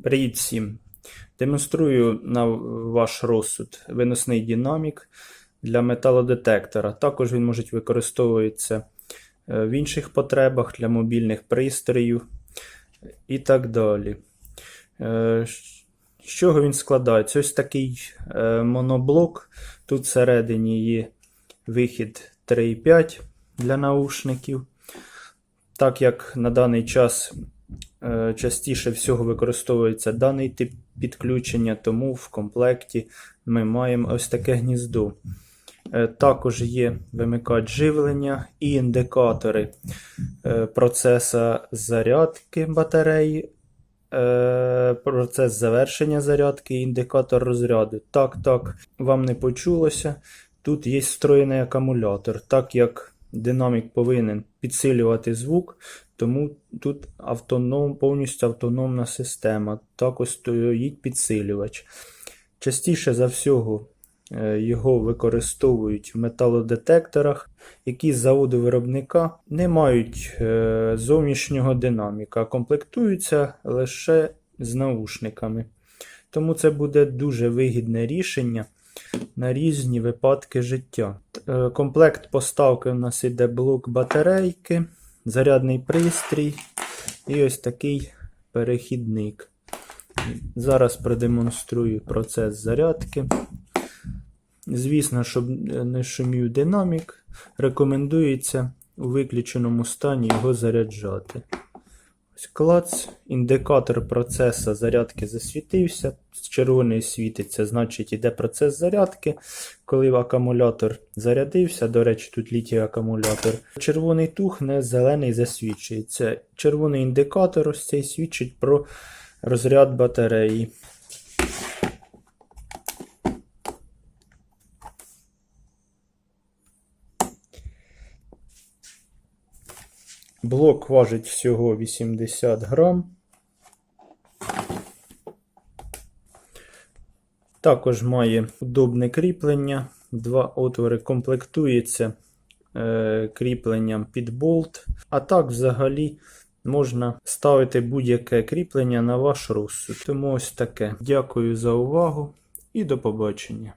Привіт всім! Демонструю на ваш розсуд виносний динамік для металодетектора. Також він може використовуватися е, в інших потребах для мобільних пристроїв і так далі. Е, З чого він складається? Ось такий е, моноблок. Тут всередині є вихід 3,5 для наушників. Так як на даний час частіше всього використовується даний тип підключення, тому в комплекті ми маємо ось таке гніздо. Е, Також є вимикач живлення і індикатори е, процеса зарядки батареї, е, процес завершення зарядки і індикатор розряду. Так, так, вам не почулося. Тут є встроєний акумулятор, так як динамік повинен підсилювати звук, тому тут автоном, повністю автономна система. Також стоїть підсилювач. Частіше за всього е, його використовують в металодетекторах, які з заводу виробника не мають е, зовнішнього динаміка, а комплектуються лише з наушниками. Тому це буде дуже вигідне рішення на різні випадки життя. Е, Комплект поставки у нас іде блок батарейки, зарядний пристрій і ось такий перехідник. Зараз продемонструю процес зарядки. Звісно, щоб не шумів динамік, рекомендується у виключеному стані його заряджати. Ось клац, індикатор процесу зарядки засвітився. Червоний світиться, значить іде процес зарядки. Коли акумулятор зарядився, до речі, тут літій акумулятор, червоний тухне, зелений засвічується. Червоний індикатор ось цей свідчить про розряд батареї. Блок важить всього 80 грам. Також має удобне кріплення. Два отвори комплектується е, кріпленням під болт. А так, взагалі, можна ставити будь-яке кріплення на ваш розсуд. Тому ось таке. Дякую за увагу і до побачення.